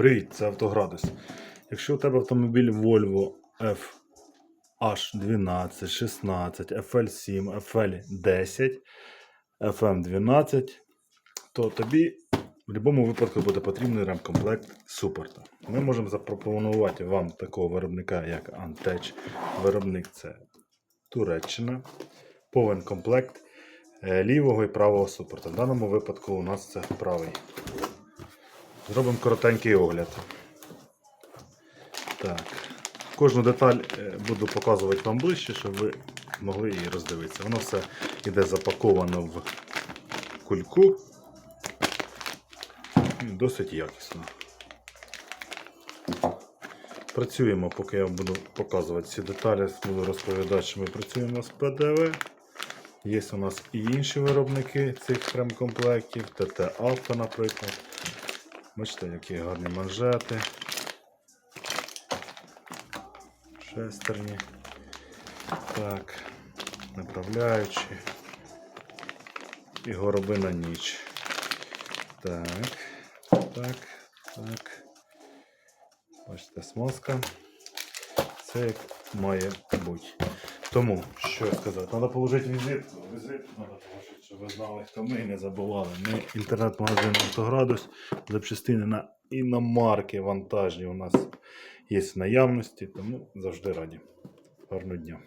Привіт, це Автоградус. Якщо у тебе автомобіль Volvo FH12, 16, FL7, FL10, FM12, то тобі в будь-якому випадку буде потрібний ремкомплект супорта. Ми можемо запропонувати вам такого виробника, як Antech. Виробник це Туреччина. Повен комплект е, лівого і правого супорта. В даному випадку у нас це правий. Зробимо коротенький огляд. Так. Кожну деталь е, буду показувати вам ближче, щоб ви могли її роздивитися. Воно все йде запаковано в кульку. Досить якісно. Працюємо, поки я буду показувати ці деталі, буду розповідати, що ми працюємо з ПДВ. Є у нас і інші виробники цих ремкомплектів, ТТ Авто, наприклад. Бачите, які гарні манжети. Шестерні. Так. Направляючі. І гороби на ніч. Так. Так. Так. Бачите, смазка. Це як має бути. Тому, що сказати, треба положити візитку. Візитку треба положити, щоб ви знали, хто ми не забували. Ми інтернет-магазин Автоградус, запчастини на іномарки вантажні у нас є в наявності, тому завжди раді. Гарного дня.